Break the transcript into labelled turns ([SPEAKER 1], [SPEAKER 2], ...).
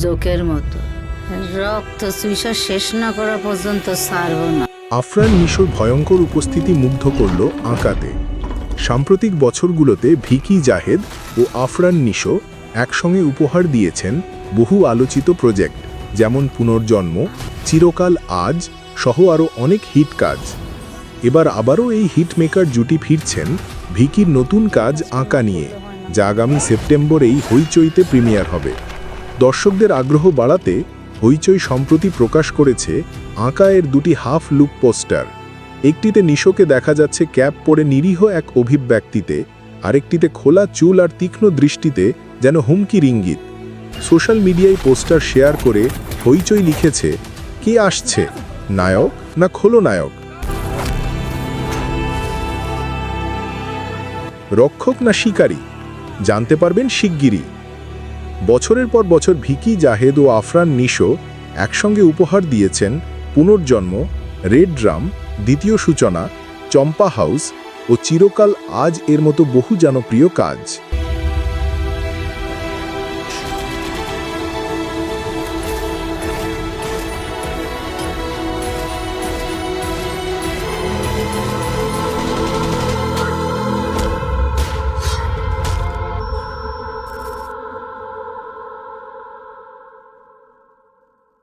[SPEAKER 1] জোকের মতো। রক্ত চুইসা শেষ না করা পর্যন্ত না।
[SPEAKER 2] আফরান ভয়ঙ্কর উপস্থিতি মুগ্ধ করল আঁকাতে। সাম্প্রতিক বছরগুলোতে ভিকি জাহেদ ও আফরান নিশো একসঙ্গে উপহার দিয়েছেন বহু আলোচিত প্রজেক্ট, যেমন পুনর্জন্ম, চিরকাল আজ সহ আরও অনেক হিট কাজ। এবার আবারও এই হিটমেকার জুটি ফিরছেন ভিকির নতুন কাজ আঁকা নিয়ে। যা আগামী সেপ্টেম্বরেই হইচইতে প্রিমিয়ার হবে। দর্শকদের আগ্রহ বাড়াতে হইচই সম্প্রতি প্রকাশ করেছে আঁকা এর দুটি হাফ লুক পোস্টার। একটিতে নিশোকে দেখা যাচ্ছে ক্যাপ পরে নিরীহ এক অভিব্যক্তিতে, আরেকটিতে খোলা চুল আর তীক্ষ্ণ দৃষ্টিতে যেন হুমকির ইঙ্গিত সোশ্যাল মিডিয়ায় পোস্টার শেয়ার করে হইচই লিখেছে, কে আসছে? নায়ক না খোলনায়ক রক্ষক না শিকারী? জানতে পারবেন শিগগিরই। বছরের পর বছর ভিকি, জাহেদ ও আফরান নিশো একসঙ্গে উপহার দিয়েছেন পুনর্জন্ম, রেড ড্রাম দ্বিতীয় সূচনা, চম্পা হাউস ও চিরকাল আজ এর মতো বহু জনপ্রিয় কাজ।